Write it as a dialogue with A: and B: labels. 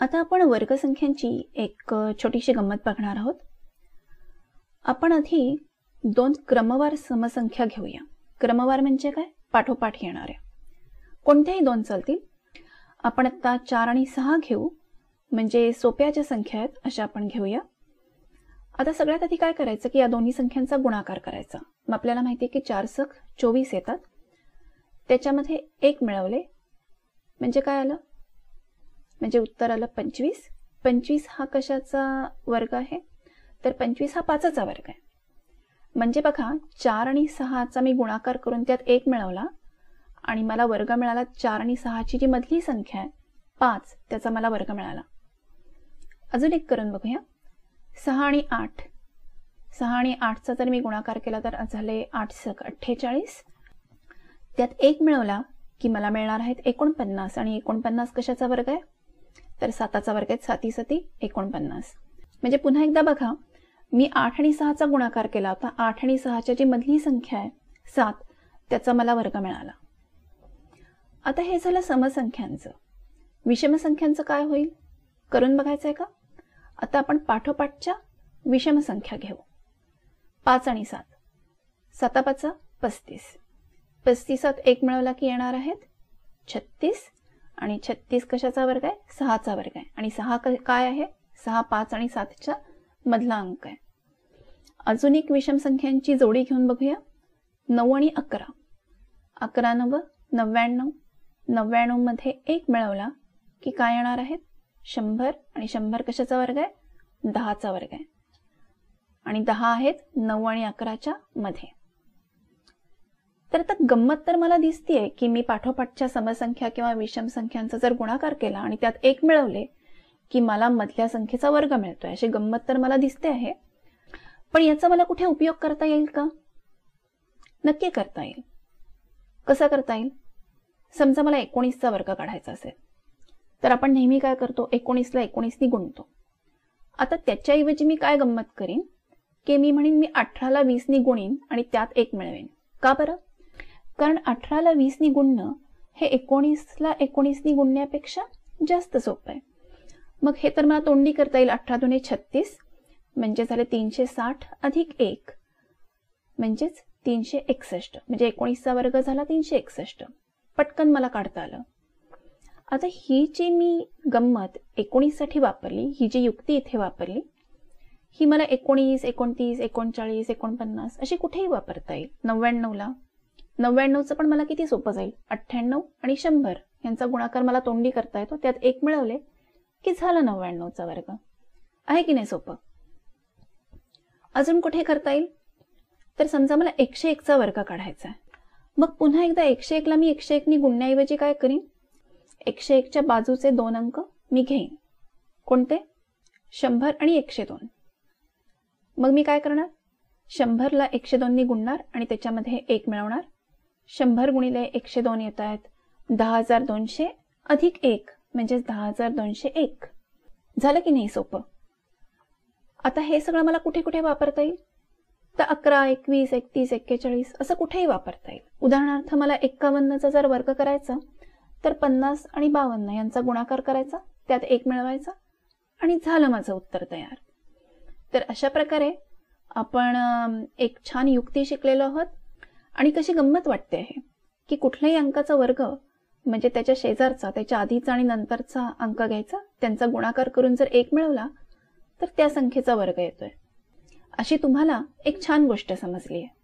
A: आता आपण वर्गसंख्यांची एक छोटीशी गंमत बघणार आहोत. आपण आधी दोन क्रमवार समसंख्या घेऊया. क्रमवार म्हणजे काय? पाठोपाठ येणाऱ्या. कोणत्याही दोन चालतील. आपण आत्ता चार आणि सहा घेऊ. म्हणजे सोप्या ज्या संख्या आहेत अशा आपण घेऊया. आता सगळ्यात आधी काय करायचं की या दोन्ही संख्यांचा गुणाकार करायचा. मग आपल्याला माहिती आहे की चार सख चोवीस येतात. त्याच्यामध्ये एक मिळवले. म्हणजे काय आलं? म्हणजे उत्तर आलं पंचवीस. पंचवीस हा कशाचा वर्ग आहे? तर पंचवीस हा पाचाचा वर्ग आहे. म्हणजे बघा चार आणि सहाचा मी गुणाकार करून त्यात एक मिळवला आणि मला वर्ग मिळाला चार आणि सहाची जी मधली संख्या आहे पाच त्याचा मला वर्ग मिळाला. अजून एक करून बघूया. सहा आणि आठ. सहा आणि आठचा जर मी गुणाकार केला तर झाले आठ सक अठ्ठेचाळीस. त्यात एक मिळवला की मला मिळणार आहेत एकोणपन्नास आणि एकोणपन्नास कशाचा वर्ग आहे? तर साताचा वर्ग आहे साती सती एकोणपन्नास. म्हणजे पुन्हा एकदा बघा मी आठ आणि सहाचा गुणाकार केला होता. आठ आणि सहाच्या जी मधली संख्या आहे सात त्याचा मला वर्ग मिळाला. आता हे झालं समसंख्यांचं. विषमसंख्यांचं काय होईल? करून बघायचं आहे का? आता आपण पाठोपाठच्या विषमसंख्या घेऊ. पाच आणि सात. सातापाचा पस्तीस. पस्तीसात एक मिळवला की येणार आहेत? छत्तीस. आणि छत्तीस कशाचा वर्ग आहे? सहाचा वर्ग आहे. आणि सहा काय आहे? सहा पाच आणि सातच्या मधला अंक आहे. अजून एक विषम संख्यांची जोडी घेऊन बघूया. नऊ आणि अकरा. अकरा नव नव्याण्णव. नव्याण्णवमध्ये एक मिळवला की काय येणार आहेत? शंभर. आणि शंभर कशाचा वर्ग आहे? दहाचा वर्ग आहे. आणि दहा आहेत नऊ आणि अकराच्या मध्ये. तर आता गंमत तर मला दिसतीये की मी पाठोपाठच्या समसंख्या किंवा विषम संख्यांचा जर गुणाकार केला आणि त्यात एक मिळवले की मला मधल्या संख्येचा वर्ग मिळतोय अशी गंमत तर मला दिसते आहे. पण याचा मला कुठे उपयोग करता येईल का? नक्की करता येईल. कसा करता येईल? समजा मला एकोणीसचा वर्ग काढायचा असेल तर आपण नेहमी काय करतो? एकोणीसला एकोणीसनी गुणतो. आता त्याच्याऐवजी मी काय गंमत करीन? की मी म्हणेन मी अठराला वीसनी गुणीन आणि त्यात एक मिळवेन. का बरं? कारण अठराला वीसनी गुणणं हे एकोणीसला एकोणीसनी गुणण्यापेक्षा जास्त सोपं आहे. मग हे तर मला तोंडी करता येईल. अठरा दुने छत्तीस म्हणजे झाले तीनशे साठ अधिक एक म्हणजेच तीनशे एकसष्ट म्हणजे एकोणीसचा वर्ग झाला तीनशे एकसष्ट. पटकन मला काढता आलं. आता ही जी मी गंमत एकोणीससाठी वापरली ही जी युक्ती इथे वापरली ही मला एकोणीस एकोणतीस एकोणचाळीस एकोणपन्नास अशी कुठेही वापरता येईल. नव्याण्णवला नव्याण्णवचं पण मला किती सोपं जाईल? अठ्ठ्याण्णव आणि शंभर यांचा गुणाकार मला तोंडी करता येतो. त्यात एक मिळवले की झालं नव्याण्णवचा वर्ग. आहे की नाही सोपं? अजून कुठे करता येईल? तर समजा मला एकशे एकचा वर्ग काढायचा आहे. मग पुन्हा एकदा एकशे एकला मी एकशे एकनी गुणण्याऐवजी काय करीन? एकशे एकच्या बाजूचे दोन अंक मी घेईन. कोणते? शंभर आणि एकशे दोन. मग मी काय करणार? शंभरला एकशे दोननी गुणणार आणि त्याच्यामध्ये एक मिळवणार. शंभर गुणिले एकशे दोन येत आहेत. दहा हजार दोनशे अधिक एक म्हणजेच दहा हजार दोनशे एक. झालं की नाही सोपं? आता हे सगळं मला कुठे कुठे वापरता येईल? तर अकरा एकवीस एकतीस एक्केचाळीस असं कुठेही वापरता येईल. उदाहरणार्थ मला एक्कावन्नचा जर वर्ग करायचा तर पन्नास आणि बावन्न यांचा गुणाकार करायचा त्यात एक मिळवायचा आणि झालं माझं उत्तर तयार. तर अशा प्रकारे आपण एक छान युक्ती शिकलेलो आहोत. आणि कशी गंमत वाटते आहे की कुठल्याही अंकाचा वर्ग म्हणजे त्याच्या शेजारचा त्याच्या आधीचा आणि नंतरचा अंक घ्यायचा त्यांचा गुणाकार करून जर एक मिळवला तर त्या संख्येचा वर्ग येतोय. अशी तुम्हाला एक छान गोष्ट समजली आहे